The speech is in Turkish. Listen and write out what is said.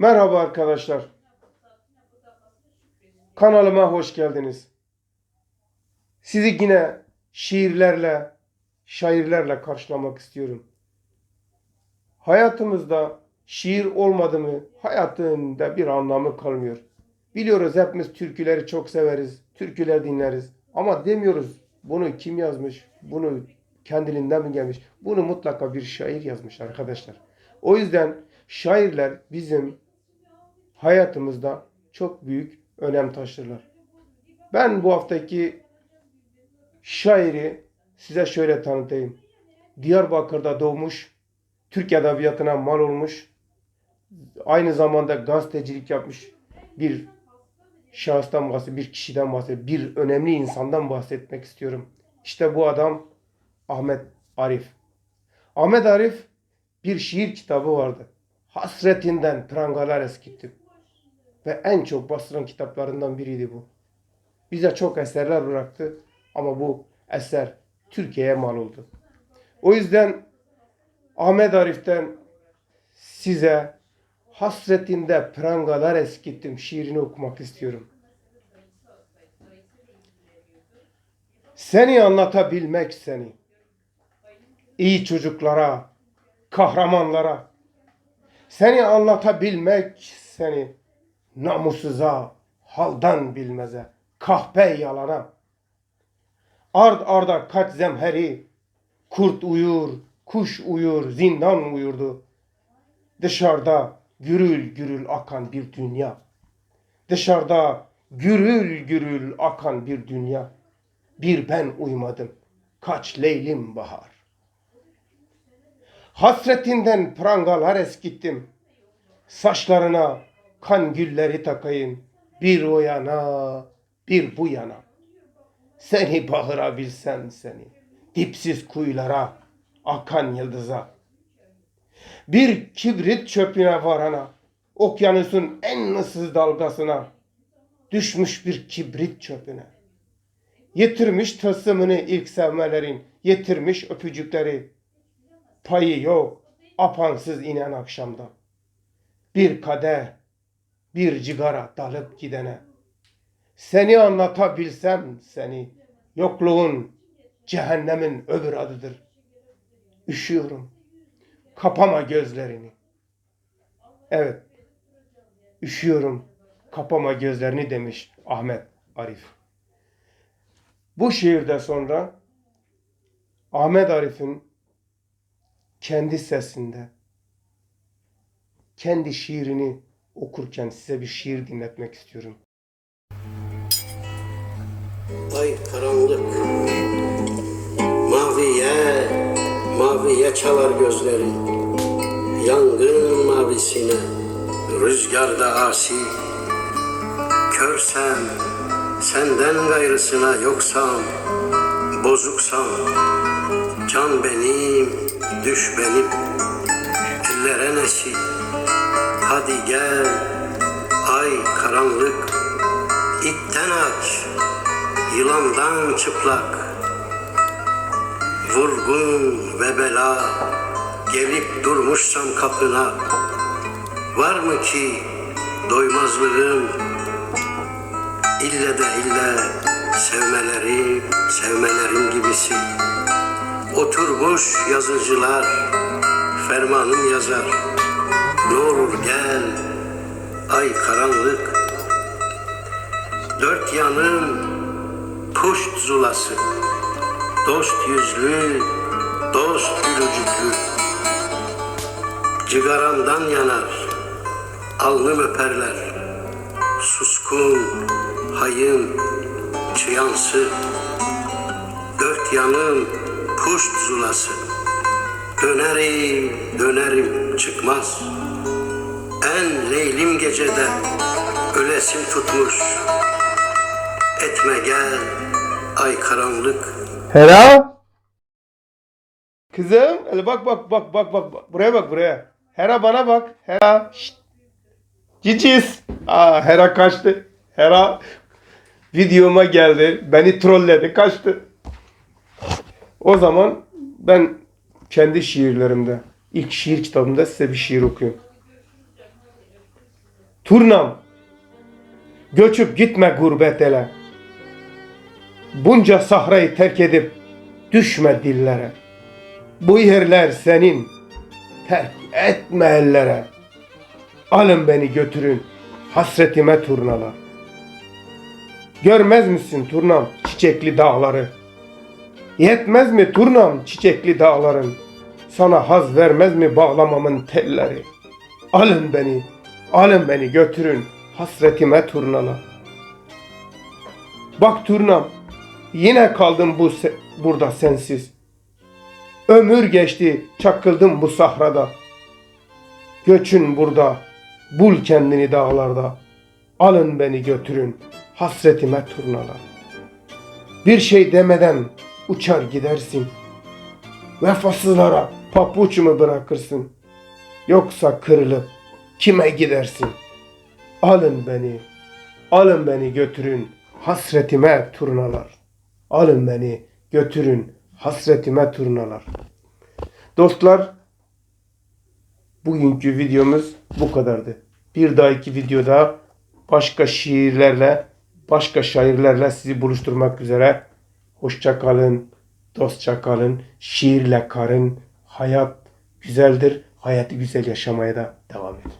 Merhaba arkadaşlar. Kanalıma hoş geldiniz. Sizi yine şiirlerle, şairlerle karşılamak istiyorum. Hayatımızda şiir olmadı mı hayatında bir anlamı kalmıyor. Biliyoruz hepimiz türküleri çok severiz, türküler dinleriz. Ama demiyoruz bunu kim yazmış, bunu kendiliğinden mi gelmiş? Bunu mutlaka bir şair yazmış arkadaşlar. O yüzden şairler bizim hayatımızda çok büyük önem taşırlar. Ben bu haftaki şairi size şöyle tanıtayım. Diyarbakır'da doğmuş, Türk edebiyatına mal olmuş, aynı zamanda gazetecilik yapmış bir şahıstan bahsediyorum, bir kişiden bahsediyorum, bir önemli insandan bahsetmek istiyorum. İşte bu adam Ahmet Arif. Ahmet Arif bir şiir kitabı vardı. Hasretinden prangalar eskittim. Ve en çok basılan kitaplarından biriydi bu. Bize çok eserler bıraktı ama bu eser Türkiye'ye mal oldu. O yüzden Ahmet Arif'ten size hasretinde prangalar eskittim şiirini okumak istiyorum. Seni anlatabilmek seni. iyi çocuklara, kahramanlara. Seni anlatabilmek seni. Namussuza, haldan bilmeze, kahpe yalana. Ard arda kaç zemheri, kurt uyur, kuş uyur, zindan uyurdu. Dışarıda gürül gürül akan bir dünya. Dışarıda gürül gürül akan bir dünya. Bir ben uymadım. Kaç leylim bahar. Hasretinden prangalar eskittim. Saçlarına kan gülleri takayım. Bir o yana, bir bu yana. Seni bağırabilsem seni. Dipsiz kuyulara, akan yıldıza. Bir kibrit çöpüne varana, okyanusun en ıssız dalgasına, düşmüş bir kibrit çöpüne. Yitirmiş tılsımını ilk sevmelerin, yitirmiş öpücükleri. Payı yok, apansız inen akşamda. Bir kadeh, bir cigara dalıp gidene. Seni anlatabilsem seni, yokluğun cehennemin öbür adıdır. Üşüyorum, kapama gözlerini. Evet, üşüyorum, kapama gözlerini demiş Ahmet Arif. Bu şiirde sonra Ahmet Arif'in kendi sesinde kendi şiirini okurken size bir şiir dinletmek istiyorum. Ay karanlık. Maviye Maviye çalar gözleri. Yangın mavisine Rüzgarda asi. Körsem Senden gayrısına yoksam Bozuksam Can benim Düş benim. Ellere neşi Hadi gel. Ay karanlık İtten aç. Yılandan çıplak. Vurgun ve bela Gelip durmuşsam kapına. Var mı ki doymazlığım? İlle de ille sevmelerim Sevmelerim gibisi. Oturmuş yazıcılar Fermanım yazar Ne gel Ay karanlık Dört yanım puşt zulası Dost yüzlü, dost gülücüklü Cigaramdan yanar, alnım öperler Suskun, hayın, çıyansı Dört yanım puşt zulası Dönerim, dönerim çıkmaz En leylim gecede ölesim tutmuş Etme gel ay karanlık Hera? Kızım, hele bak bak bak bak bak buraya bak buraya. Hera bana bak. Hera. Şşt. Aa Hera kaçtı. Hera videoma geldi. Beni trolledi, kaçtı. O zaman ben kendi şiirlerimde, ilk şiir kitabımda size bir şiir okuyorum. Turnam, göçüp gitme gurbet ele. Bunca sahrayı terk edip düşme dillere. Bu yerler senin, terk etme ellere. Alın beni götürün, hasretime turnalar. Görmez misin turnam çiçekli dağları? Yetmez mi turnam çiçekli dağların? Sana haz vermez mi bağlamamın telleri? Alın beni, alın beni götürün hasretime turnalar. Bak turnam, yine kaldım bu se- burada sensiz. Ömür geçti, çakıldım bu sahrada. Göçün burada, bul kendini dağlarda. Alın beni götürün, hasretime turnalar. Bir şey demeden uçar gidersin. Vefasızlara papuç mu bırakırsın? Yoksa kırılıp kime gidersin? Alın beni, alın beni götürün hasretime turnalar. Alın beni götürün hasretime turnalar. Dostlar, bugünkü videomuz bu kadardı. Bir dahaki videoda başka şiirlerle, başka şairlerle sizi buluşturmak üzere. Hoşça kalın, dostça kalın, şiirle karın. Hayat güzeldir. Hayatı güzel yaşamaya da devam edin.